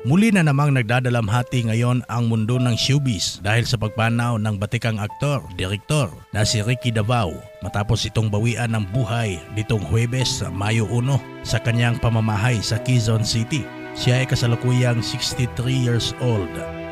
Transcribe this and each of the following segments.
Muli na namang nagdadalamhati ngayon ang mundo ng showbiz dahil sa pagpanaw ng batikang aktor, direktor na si Ricky Davao matapos itong bawian ng buhay nitong Huwebes, Mayo 1 sa kanyang pamamahay sa Quezon City. Siya ay kasalukuyang 63 years old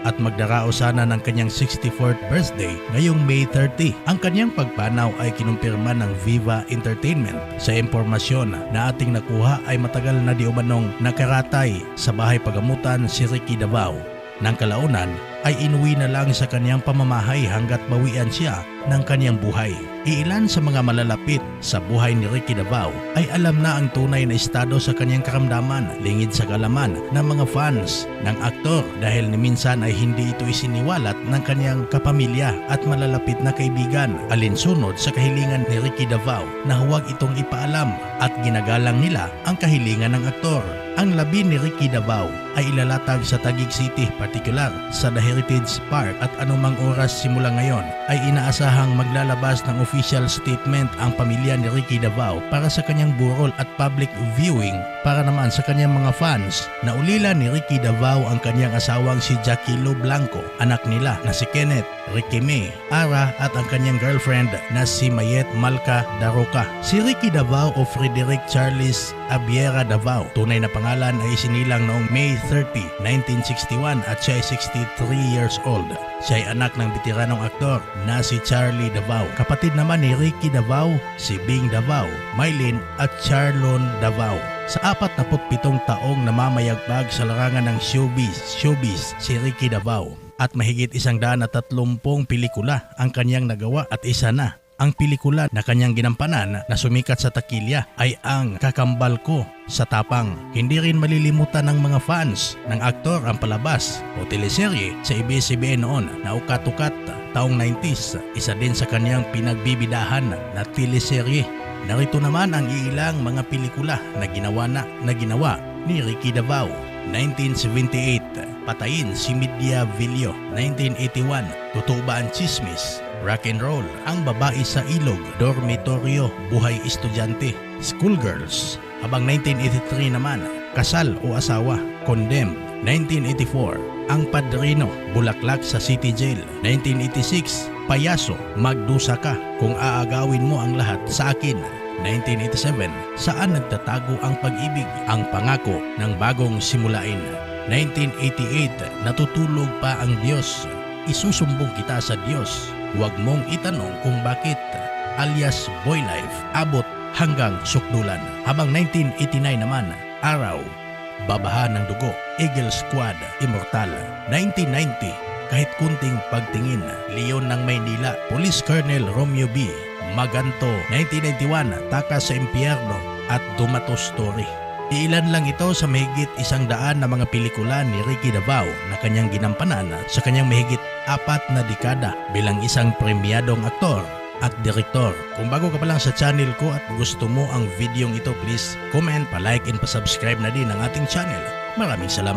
at magdarao sana ng kanyang 64th birthday ngayong May 30. Ang kanyang pagpanaw ay kinumpirma ng Viva Entertainment. Sa impormasyon na ating nakuha ay matagal na di umanong nakaratay sa bahay pagamutan si Ricky Davao. Nang kalaunan ay inuwi na lang sa kanyang pamamahay hanggat bawian siya ng kanyang buhay. Iilan sa mga malalapit sa buhay ni Ricky Davao ay alam na ang tunay na estado sa kanyang karamdaman lingid sa kalaman ng mga fans ng aktor dahil minsan ay hindi ito isiniwalat ng kanyang kapamilya at malalapit na kaibigan alinsunod sa kahilingan ni Ricky Davao na huwag itong ipaalam at ginagalang nila ang kahilingan ng aktor. Ang labi ni Ricky Davao ay ilalatag sa Taguig City, partikular sa The Heritage Park at anumang oras simula ngayon ay inaasahang maglalabas ng official statement ang pamilya ni Ricky Davao para sa kanyang burol at public viewing para naman sa kanyang mga fans na ulila ni Ricky Davao ang kanyang asawang si Jackie Lo Blanco, anak nila na si Kenneth, Ricky May, Ara at ang kanyang girlfriend na si Mayet Malca Daroca. Si Ricky Davao o Frederick Charles Abiera Davao, tunay na pangalan ay isinilang noong May 30, 1961 at siya ay 63 years old. Siya ay anak ng bitiranong aktor na si Charlie Davao. Kapatid naman ni Ricky Davao, si Bing Davao, Mylene at Charlon Davao. Sa 47 taong namamayagpag sa larangan ng showbiz, showbiz si Ricky Davao. At mahigit isang daan at tatlumpong pelikula ang kanyang nagawa at isa na ang pelikula na kanyang ginampanan na sumikat sa takilya ay ang Kakambal Ko sa Tapang. Hindi rin malilimutan ng mga fans ng aktor ang palabas o teleserye sa ABS-CBN noon na ukat-ukat taong 90s. Isa din sa kanyang pinagbibidahan na teleserye. Narito naman ang ilang mga pelikula na ginawa na na ginawa ni Ricky Davao. 1978, Patayin si Media Villo. 1981, Totoo ang Chismis? Rock and Roll, Ang Babae sa Ilog, Dormitoryo, Buhay Estudyante, Schoolgirls. Habang 1983 naman, Kasal o Asawa, Condemned. 1984, Ang Padrino, Bulaklak sa City Jail. 1986, Payaso, Magdusa ka kung aagawin mo ang lahat sa akin. 1987, Saan nagtatago ang pag-ibig? Ang pangako ng bagong simulain. 1988, Natutulog pa ang Diyos. Isusumbong kita sa Diyos. Huwag mong itanong kung bakit alias Boy Life abot hanggang sukdulan. Habang 1989 naman, Araw, Babaha ng Dugo, Eagle Squad, Immortal. 1990, kahit kunting pagtingin, Leon ng Maynila, Police Colonel Romeo B. Maganto, 1991, Takas sa Impyerno at Dumato Story. Iilan lang ito sa mahigit isang daan na mga pelikula ni Ricky Davao na kanyang ginampanan sa kanyang mahigit apat na dekada bilang isang premyadong aktor at direktor. Kung bago ka pa lang sa channel ko at gusto mo ang videong ito, please comment, pa-like and pa-subscribe na din ang ating channel. Maraming salamat.